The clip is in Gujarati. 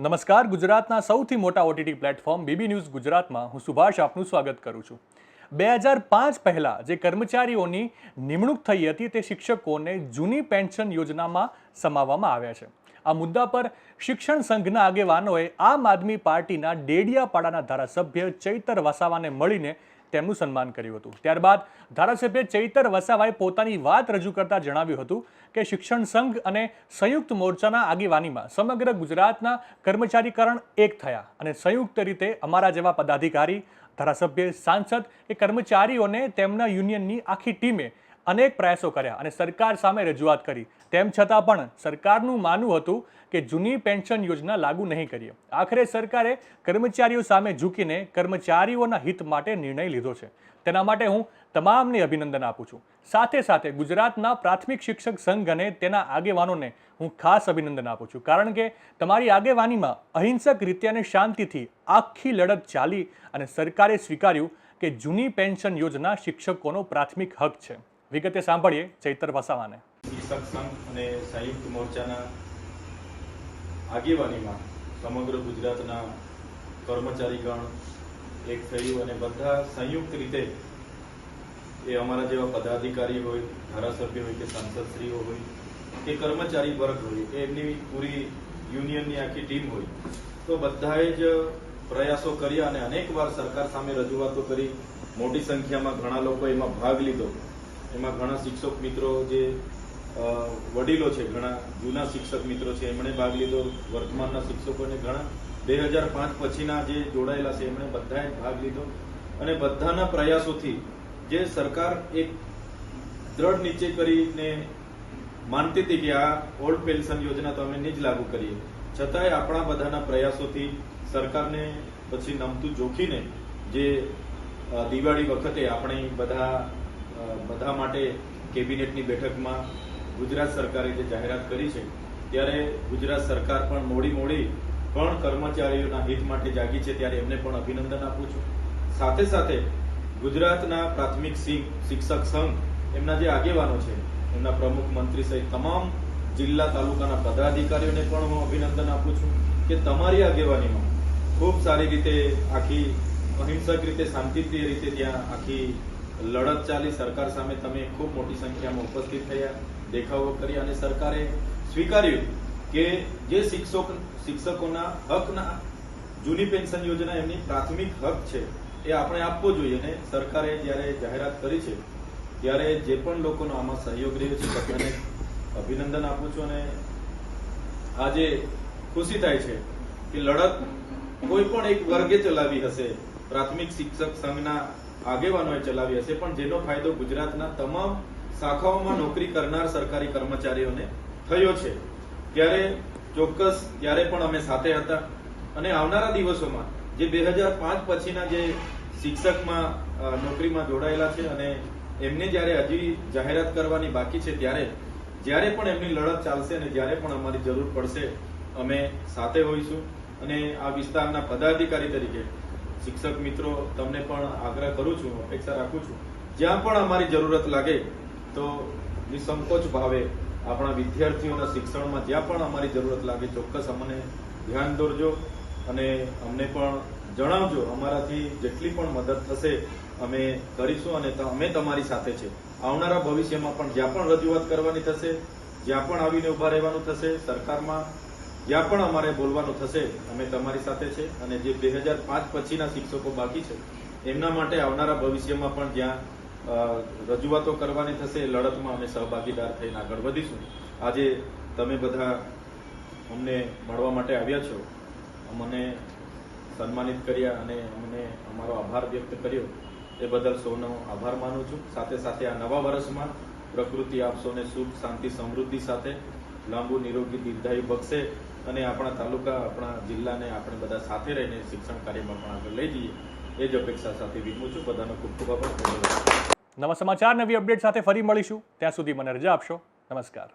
નમસ્કાર, ગુજરાતના સૌથી મોટા ઓટીટી પ્લેટફોર્મ બીબી ન્યૂઝ ગુજરાતમાં હું સુભાષ આપનું સ્વાગત કરું છું. બે હજાર પાંચ પહેલાં જે કર્મચારીઓની નિમણૂક થઈ હતી તે શિક્ષકોને જૂની પેન્શન યોજનામાં સમાવવામાં આવ્યા છે. આ મુદ્દા પર શિક્ષણ સંઘના આગેવાનોએ આમ આદમી પાર્ટીના ડેડિયાપાડાના ધારાસભ્ય ચૈતર વસાવાને મળીને તેમનું સન્માન કર્યું હતું. ત્યારબાદ ધારાસભ્ય ચૈતર વસાવાએ પોતાની વાત રજૂ કરતા જણાવ્યું હતું કે શિક્ષણ સંઘ અને સંયુક્ત મોરચાના આગેવાનીમાં સમગ્ર ગુજરાતના કર્મચારીકરણ એક થયા અને સંયુક્ત રીતે અમારા જેવા પદાધિકારી, ધારાસભ્ય, સાંસદ કે કર્મચારીઓને તેમના યુનિયનની આખી ટીમે અનેક પ્રયાસો કર્યા અને સરકાર સામે રજૂઆત કરી. તેમ છતાં પણ સરકારનું માનવું હતું કે જૂની પેન્શન યોજના લાગુ નહીં કરીએ. આખરે સરકારે કર્મચારીઓ સામે ઝૂકીને કર્મચારીઓના હિત માટે નિર્ણય લીધો છે. તેના માટે હું તમામને અભિનંદન આપું છું. સાથે સાથે ગુજરાતના પ્રાથમિક શિક્ષક સંઘ અને તેના આગેવાનોને હું ખાસ અભિનંદન આપું છું. કારણ કે તમારી આગેવાનીમાં અહિંસક રીતે અને શાંતિથી આખી લડત ચાલી અને સરકારે સ્વીકાર્યું કે જૂની પેન્શન યોજના શિક્ષકોનો પ્રાથમિક હક છે. વિગતે સાંભળીએ ચૈતર વસાવાને. સંઘ અને સંયુક્ત મોરચાના આગેવાનીમાં સમગ્ર ગુજરાતના કર્મચારીગણ, એક થયું અને બધા સંયુક્ત રીતે એ અમારા જેવા પદાધિકારી હોય, ધારાસભ્ય હોય કે સાંસદશ્રીઓ હોય કે કર્મચારી વર્ગ હોય એમની પૂરી યુનિયનની આખી ટીમ હોય, તો બધાએ જ પ્રયાસો કર્યા અને અનેકવાર સરકાર સામે રજૂઆતો કરી, મોટી સંખ્યામાં ઘણા લોકો એમાં ભાગ લીધો. એમાં ઘણા શિક્ષક મિત્રો જે વડીલો છે, ઘણા જૂના શિક્ષક મિત્રો છે, એમણે ભાગ લીધો. વર્તમાનના શિક્ષકોને ઘણા. બે હજાર પાંચ પછીના જે જોડાયેલા છે, એમણે બધાએ ભાગ લીધો. અને બધાના પ્રયાસોથી જે સરકાર એક દ્રઢ નીચે કરીને માનતી હતી કે આ ઓલ્ડ પેન્શન યોજના તો અમે નહીં જ લાગુ કરીએ. છતાંય આપણા બધાના પ્રયાસોથી સરકારને પછી નમતું જોખીને જે દિવાળી વખતે આપણે બધા બધા માટે કેબિનેટની બેઠકમાં ગુજરાત સરકારે જે જાહેરાત કરી છે, ત્યારે ગુજરાત સરકાર પણ મોડી મોડી પણ કર્મચારીઓના હિત માટે જાગી છે ત્યારે એમને પણ અભિનંદન આપું છું. સાથે સાથે ગુજરાતના પ્રાથમિક શિક્ષક સંઘ, એમના જે આગેવાનો છે, એમના પ્રમુખ મંત્રી સહિત તમામ જિલ્લા તાલુકાના પદાધિકારીઓને પણ હું અભિનંદન આપું છું કે તમારી આગેવાનીમાં ખૂબ સારી રીતે આખી અહિંસક રીતે, શાંતિપ્રિય રીતે ત્યાં આખી લડત ચાલી સરકાર સામે તમે ખૂબ મોટી સંખ્યામાં ઉપસ્થિત થયા, દેખાવો કરી અને સરકારે સ્વીકાર્યું કે જે શિક્ષક શિક્ષકોના હકના જૂની પેન્શન યોજના એમની પ્રાથમિક હક છે એ આપણે આપવો જોઈએ અને સરકારે જ્યારે જાહેરાત કરી છે, ત્યારે જે પણ લોકોનો આમાં સહયોગ રહ્યો છે બધાને અભિનંદન આપું છું અને આજે ખુશી થાય છે કે લડત કોઈ પણ એક વર્ગે ચલાવી હશે. પ્રાથમિક શિક્ષક સંઘના આગેવાનોએ ચલાવી હશે. પણ જેનો ફાયદો ગુજરાતના તમામ શાખાઓમાં નોકરી કરનાર સરકારી કર્મચારીઓને થયો છે. ત્યારે ચોક્કસ ત્યારે પણ અમે સાથે હતા. અને આવનારા દિવસોમાં જે બે હજાર પાંચ પછીના જે શિક્ષકમાં નોકરીમાં જોડાયેલા છે અને એમને જ્યારે હજી જાહેરાત કરવાની બાકી છે ત્યારે, જ્યારે પણ એમની લડત ચાલશે અને જ્યારે પણ અમારી જરૂર પડશે, અમે સાથે હોઈશું. અને આ વિસ્તારના પદાધિકારી તરીકે શિક્ષક મિત્રો, તમને પણ આગ્રહ કરું છું, અપેક્ષા રાખું છું. જ્યાં પણ અમારી જરૂરત લાગે, તો નિસંકોચ ભાવે આપણા વિદ્યાર્થીઓના શિક્ષણમાં જ્યાં પણ અમારી જરૂરત લાગે, ચોક્કસ અમને ધ્યાન દોરજો અને અમને પણ જણાવજો, અમારાથી જેટલી પણ મદદ થશે અમે કરીશું અને અમે તમારી સાથે છે. આવનારા ભવિષ્યમાં પણ જ્યાં પણ રજૂઆત કરવાની થશે, જ્યાં પણ આવીને ઊભા રહેવાનું થશે, સરકારમાં જ્યાં પણ અમારે બોલવાનું થશે, અમે તમારી સાથે છે અને જે બે હજાર પાંચ પછીના શિક્ષકો બાકી છે, એમના માટે આવનારા ભવિષ્યમાં પણ જ્યાં રજૂઆતો કરવાની થશે, લડતમાં અમે સહભાગીદાર થઈને આગળ વધીશું. આજે તમે બધા અમને મળવા માટે આવ્યા છો. અમને સન્માનિત કર્યા અને અમને અમારો આભાર વ્યક્ત કર્યો. એ બદલ સૌનો આભાર માનું છું. સાથે સાથે આ નવા વર્ષમાં પ્રકૃતિ આપ સૌને સુખ, શાંતિ, સમૃદ્ધિ સાથે લાંબુ નિરોગી દીર્ઘાયુ બક્ષે અને આપણા તાલુકા, આપણા જિલ્લાને આપણે બધા સાથે રહીને શિક્ષણ કાર્યમાં પણ આગળ લઈ જઈએ. એ જ અપેક્ષા સાથે વિનમું છું. બધાનો ખૂબ ખૂબ આભાર. નવા સમાચાર, નવી અપડેટ સાથે ફરી મળીશું. ત્યાં સુધી મને રજા આપશો. નમસ્કાર.